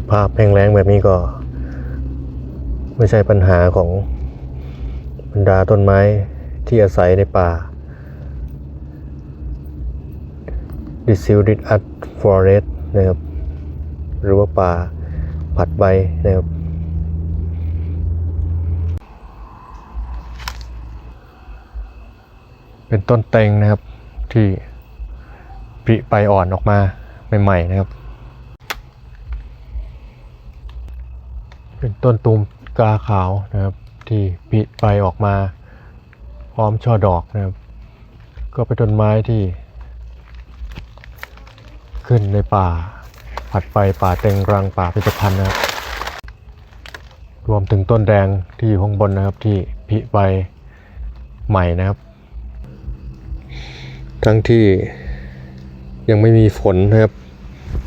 สภาพแห้งแล้งแบบนี้ก็ ไม่ใช่ปัญหาของบรรดาต้นไม้ที่อาศัยในป่า Deciduous Art Forest นะครับ หรือว่าป่าผัดใบนะครับเป็นต้นเต็งนะครับที่ปริใบอ่อนออกมาใหม่ๆนะครับ เป็นต้นตูมกาขาวนะครับ ที่ปริใบออกมา พร้อมช่อดอกนะครับ ก็เป็นต้นไม้ที่ ขึ้นในป่า ผัดไปป่าเต็งรังป่าพิพิธภัณฑ์นะครับ รวมถึงต้นแดงที่อยู่ข้างบนนะครับที่ผลิใบใหม่นะครับ ทั้งที่ยังไม่มีฝนนะครับ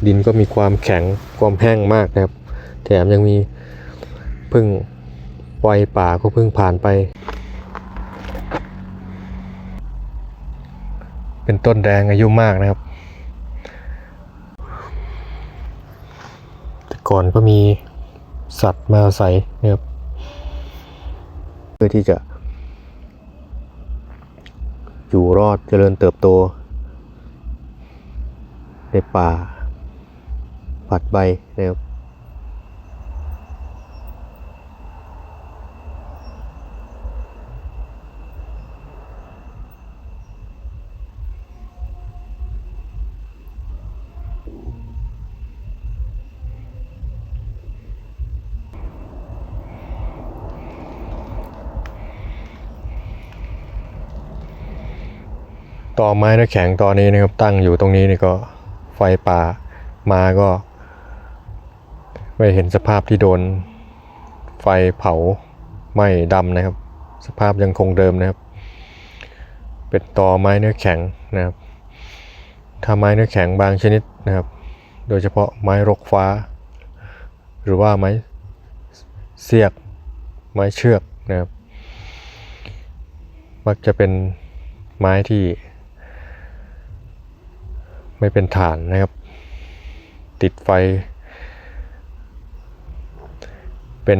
ดินก็มีความแข็งความแห้งมากนะครับ แถมยังมี เพึ่งไฟป่าก็เพิ่งผ่านไป เป็นต้นแดงอายุมากนะครับ แต่ก่อนก็มีสัตว์มาอาศัยนะครับเพื่อที่จะ อยู่รอดเจริญเติบโต ในป่าผัดใบนะครับ ต่อไม้น้ำแข็งตอนนี้นะครับ ตั้งอยู่ตรงนี้นี่ก็ไฟป่ามาก็ไม่เห็นสภาพที่โดน ไฟเผาไหม้ดำนะครับ สภาพยังคงเดิมนะครับ เป็นตอไม้เนื้อแข็งนะครับถ้าไม้เนื้อแข็งบางชนิดนะครับ โดยเฉพาะไม้รกฟ้า หรือว่าไม้เสียก ไม้เชือกนะครับ มักจะเป็นไม้ที่ ไม่เป็นฐานนะครับ ติดไฟ เป็น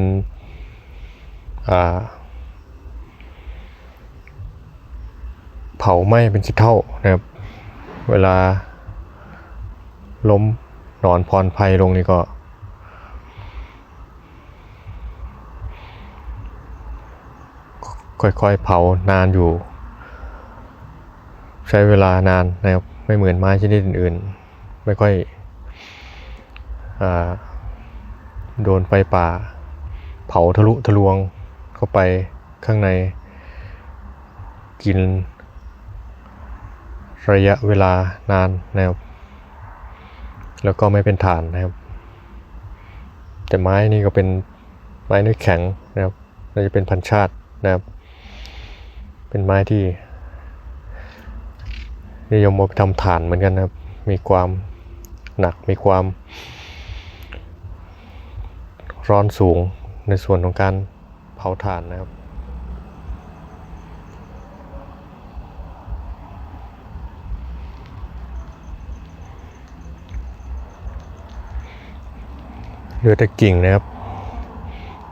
เผาไหม้เป็นสิเท่านะครับ เวลาล้มนอนพรภัยลงนี่ก็ ค่อยๆเผานานอยู่ ใช้เวลานานนะครับ ไม่เหมือนไม้ชนิดอื่นๆ ไม่ค่อยอโดนไฟป่า เผาทะลุทะลวงเข้าไปข้างใน กิน ระยะเวลานานนะครับ แล้วก็ไม่เป็นฐานนะครับ แต่ไม้นี่ก็เป็นไม้เนื้อแข็งนะครับน่าจะเป็นพันชาตินะครับ เป็นไม้ที่ นิยมเอาไปทำฐานเหมือนกันนะครับ มีความหนักมีความร้อนสูงในส่วนของการเผาถ่านนะครับ เหลือแต่กิ่งนะครับ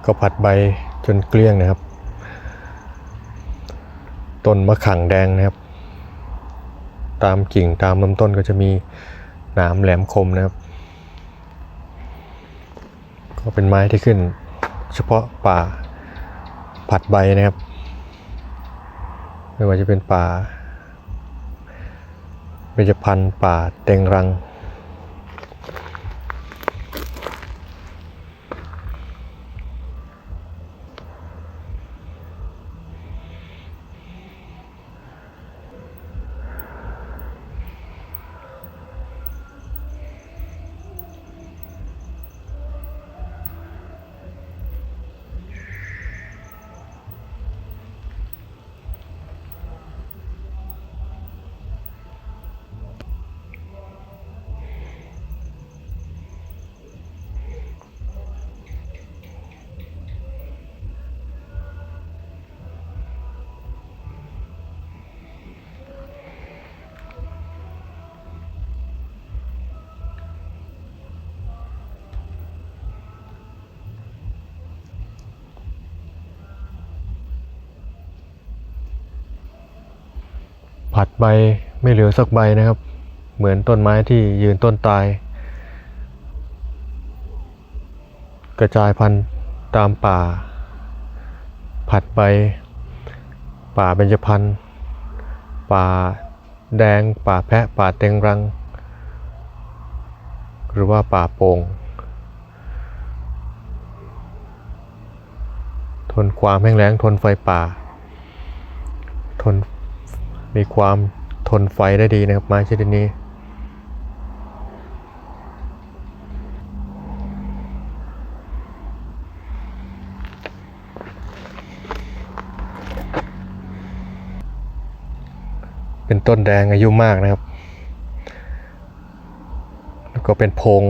ก็ผัดใบจนเกลี้ยงนะครับ ต้นมะขังแดงนะครับ ตามกิ่งตามลำต้นก็จะมีหนามแหลมคมนะครับ ก็เป็นไม้ที่ขึ้น เฉพาะป่าผัดใบนะครับ ไม่ว่าจะเป็นป่าเบญจพรรณป่าเต็งรัง ผัดใบไม่เหลือสักใบนะครับ เหมือนต้นไม้ที่ยืนต้นตาย กระจายพันธุ์ตามป่า ผัดใบ ป่าเบญจพรรณป่าแดง ป่าแพะ ป่าเต็งรัง หรือว่าป่าโป่งทนความแห้งแล้งทนไฟป่า ทน มีความทนไฟได้ดีนะครับไม้ชนิดนี้ เป็นต้นแดงอายุมากนะครับ แล้วก็เป็นพง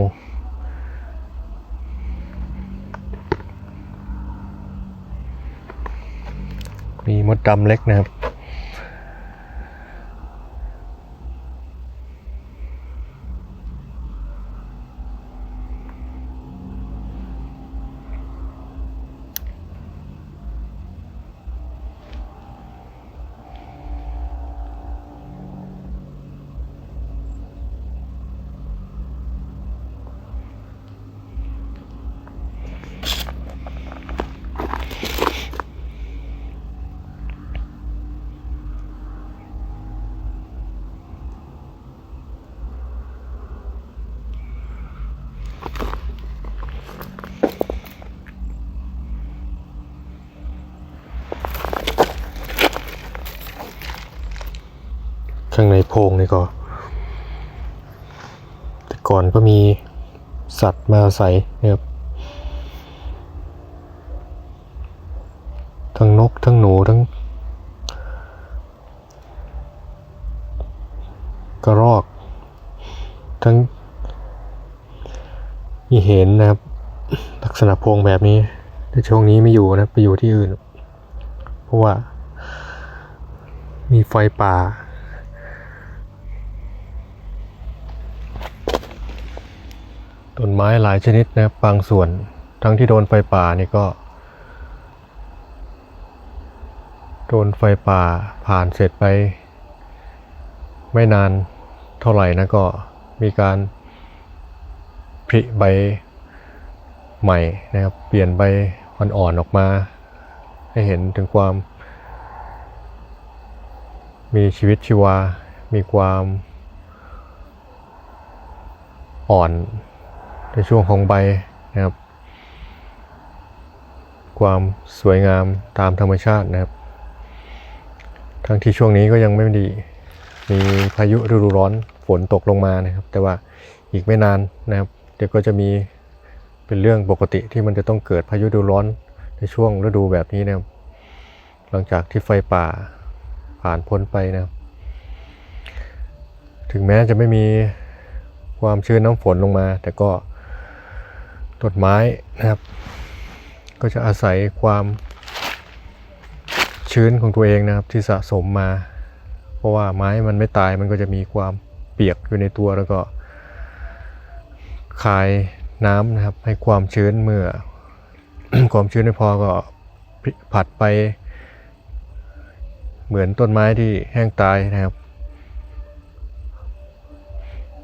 มีมดดำเล็กนะครับ ก็ แต่ก่อนก็มีสัตว์มาอาศัยนะครับ ทั้งนกทั้งหนูทั้ง กระรอก ทั้งอีเห็นนะครับ ลักษณะพรงแบบนี้ในช่วงนี้ไม่อยู่นะไปอยู่ที่อื่น เพราะว่า มีไฟป่า ต้นไม้หลายชนิดนะครับบางส่วนทั้งที่โดนไฟป่านี่ก็ โดนไฟป่าผ่านเสร็จไป ไม่นานเท่าไหร่นะก็มีการผลิใบใหม่นะครับเปลี่ยนใบอ่อนๆออกมา ให้เห็นถึงความ มีชีวิตชีวา มีความอ่อน ในช่วงของใบนะครับ ความสวยงามตามธรรมชาตินะครับ ทั้งที่ช่วงนี้ก็ยังไม่ดี มีพายุฤดูร้อนฝนตกลงมานะครับ แต่ว่าอีกไม่นานนะครับเดี๋ยวก็จะมีเป็นเรื่องปกติที่มันจะต้องเกิดพายุฤดูร้อนในช่วงฤดูแบบนี้นะครับ หลังจากที่ไฟป่าผ่านพ้นไปนะครับ ถึงแม้จะไม่มีความชื้นน้ำฝนลงมา แต่ก็ ต้นไม้นะครับ ก็จะอาศัยความชื้นของตัวเองนะครับที่สะสมมา เพราะว่าไม้มันไม่ตายมันก็จะมีความเปียกอยู่ในตัวแล้วก็คายน้ำนะครับให้ความชื้นเมื่อ ความชื้นไม่พอก็ผัดไป เหมือนต้นไม้ที่แห้งตายนะครับ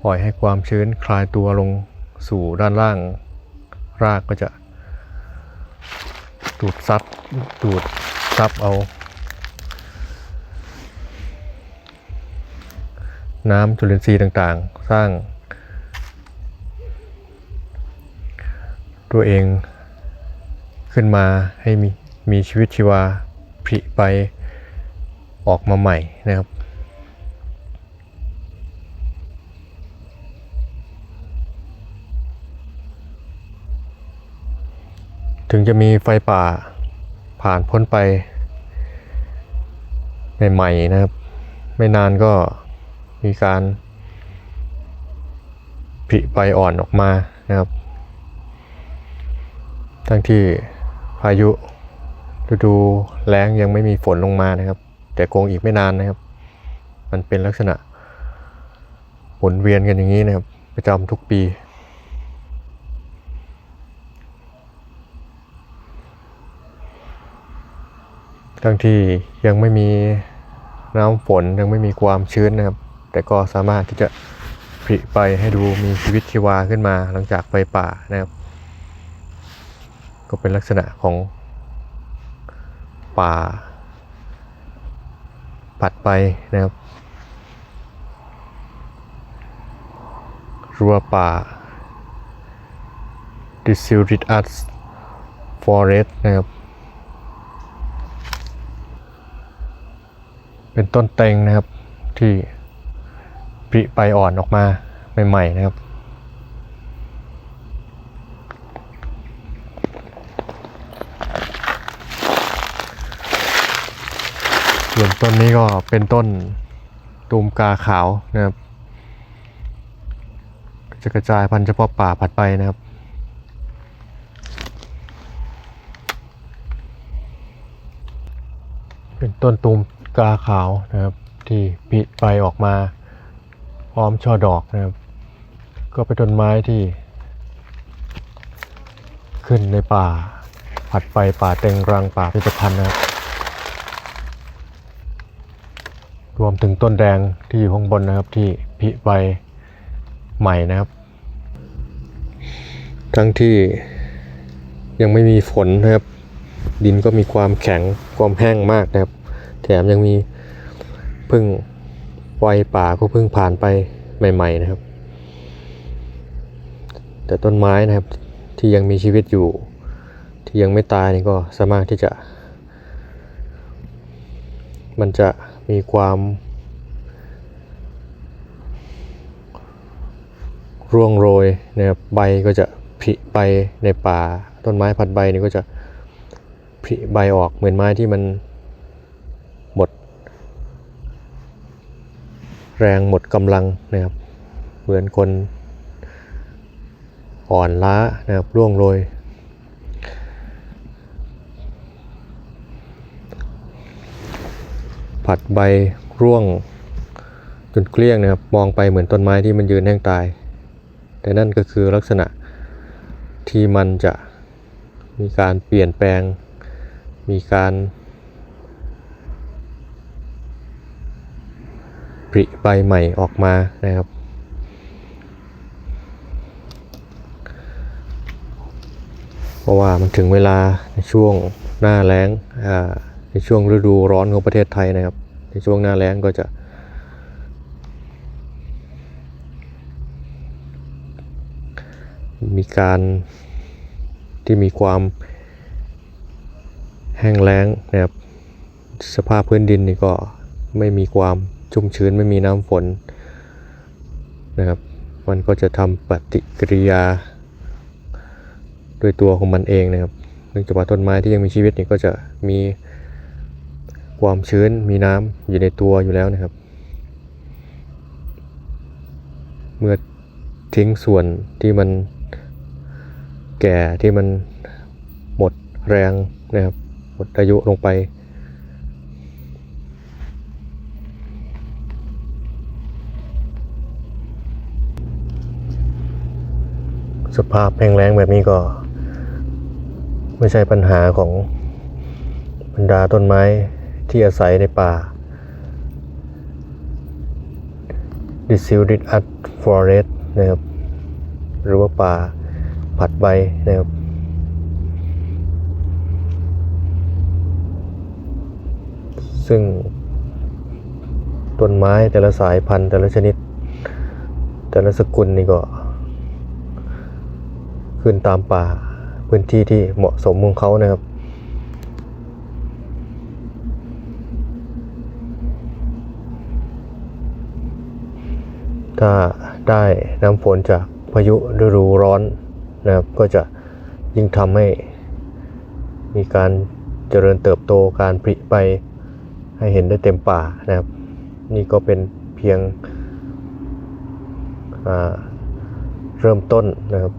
ปล่อยให้ความชื้นคลายตัวลงสู่ด้านล่าง รากก็จะ ดูดซับดูดซับเอา น้ำจุลินทรีย์ต่างๆ สร้าง ตัวเองขึ้นมาให้มีมีชีวิตชีวาผลิไปออกมาใหม่นะครับ ถึงจะมีไฟป่าผ่านพ้นไป ใหม่ๆนะครับ ไม่นานก็มีการผลิใบอ่อนออกมานะครับ ทั้งที่พายุฤดูแล้งยังไม่มีฝนลงมานะครับ แต่คงอีกไม่นานนะครับ มันเป็นลักษณะหมุนเวียนกันอย่างนี้นะครับ ประจำทุกปี ทั้งที่ยังไม่มีน้ำฝนยังไม่มีความชื้นนะครับ แต่ก็สามารถที่จะผลิไปให้ดูมีชีวิตชีวาขึ้นมาหลังจากไฟป่านะครับ ก็เป็นลักษณะของป่าผัดไปนะครับรั้วป่า d e s i l i t u s Forest นะครับ เป็นต้นเต็งนะครับที่ปริใบอ่อนออกมาใหม่ๆนะครับส่วนต้นนี้ก็เป็นต้นตูมกาขาวนะครับ จะกระจายพันธุ์เฉพาะป่าผัดไปนะครับเป็นต้นตูม กาขาวนะครับที่ผลิใบออกมาพร้อมช่อดอกนะครับ ก็เป็นต้นไม้ที่ ขึ้นในป่า ผัดไปป่าเต็งรังป่าพิพิธภัณฑ์นะครับรวมถึงต้นแดงที่อยู่ข้างบนนะครับที่ผลิใบใหม่นะครับ ทั้งที่ยังไม่มีฝนนะครับ ดินก็มีความแข็งความแห้งมากนะครับ แถมยังมีพึ่งไฟป่าก็เพิ่งผ่านไปใหม่ ๆนะครับ แต่ต้นไม้นะครับที่ยังมีชีวิตอยู่ ที่ยังไม่ตายนี่ก็สามารถที่จะ มันจะมีความร่วงโรยนะครับใบก็จะผลิใบในป่า ต้นไม้พัดใบนี่ก็จะผลิใบออกเหมือนไม้ที่มันหมด แรงหมดกำลังนะครับ เหมือนคนอ่อนล้านะครับร่วงโรย ผัดใบร่วงจนเกลี้ยงนะครับ มองไปเหมือนต้นไม้ที่มันยืนแห้งตาย แต่นั่นก็คือลักษณะที่มันจะมีการเปลี่ยนแปลง มีการ ผลิใบใหม่ออกมานะครับ เพราะว่ามันถึงเวลาในช่วงหน้าแล้งในช่วงฤดูร้อนของประเทศไทยนะครับ ในช่วงหน้าแล้งก็จะมีการที่มีความแห้งแล้งนะครับ สภาพพื้นดินนี่ก็ไม่มีความ ชุ่มชื้นไม่มีน้ำฝนนะครับ มันก็จะทำปฏิกิริยาด้วยตัวของมันเองนะครับเนื่องจากว่าต้นไม้ที่ยังมีชีวิตนี่ก็จะมีความชื้นมีน้ำอยู่ในตัวอยู่แล้วนะครับ เมื่อทิ้งส่วนที่มันแก่ที่มันหมดแรงนะครับหมดอายุลงไป สภาพแห้งแล้งแบบนี้ก็ ไม่ใช่ปัญหาของบรรดาต้นไม้ที่อาศัยในป่า Deciduous Art Forest นะครับ หรือว่าป่าผัดใบนะครับซึ่งต้นไม้แต่ละสายพันธุ์แต่ละชนิด แต่ละสกุลนี่ก็ ขึ้นตามป่าพื้นที่ที่เหมาะสมของเขานะครับ ถ้าได้น้ำฝนจากพายุฤดูร้อนนะครับก็จะยิ่งทำให้มีการเจริญเติบโตการผลิไปให้เห็นได้เต็มป่านะครับ นี่ก็เป็นเพียงเริ่มต้นนะครับ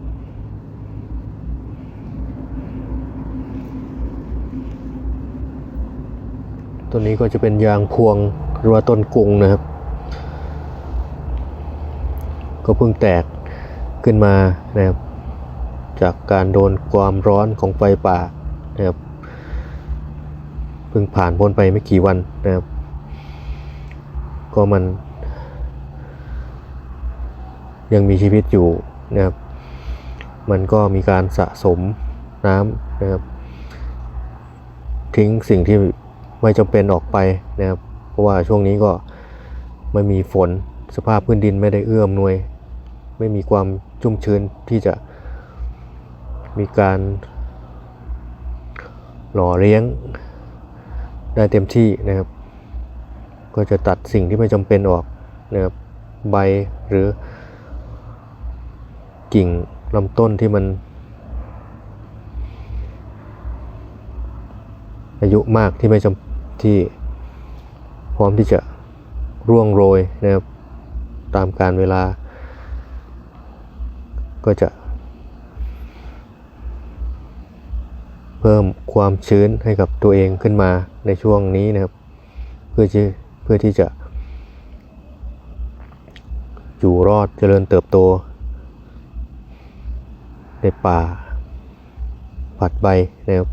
ตัวนี้ก็จะเป็นยางพวงหรือว่าต้นกุงนะครับ ก็เพิ่งแตกขึ้นมานะครับ จากการโดนความร้อนของไฟป่านะครับเพิ่งผ่านพ้นไปไม่กี่วันนะครับ ก็มัน ยังมีชีวิตอยู่นะครับ มันก็มีการสะสมน้ำนะครับ ทิ้งสิ่งที่ ไม่จำเป็นออกไปนะครับ เพราะว่าช่วงนี้ก็ไม่มีฝนสภาพพื้นดินไม่ได้เอื้ออำนวย ไม่มีความชุ่มชื้นที่จะมีการหล่อเลี้ยงได้เต็มที่นะครับ ก็จะตัดสิ่งที่ไม่จำเป็นออกนะครับใบหรือกิ่งลำต้นที่มัน อายุมากที่ไม่จำที่พร้อมที่จะร่วงโรยนะครับตามการเวลา ก็จะ เพิ่มความชื้นให้กับตัวเองขึ้นมาในช่วงนี้นะครับ เพื่อที่เพื่อที่จะ อยู่รอดเจริญเติบโต ในป่าผัดใบนะครับ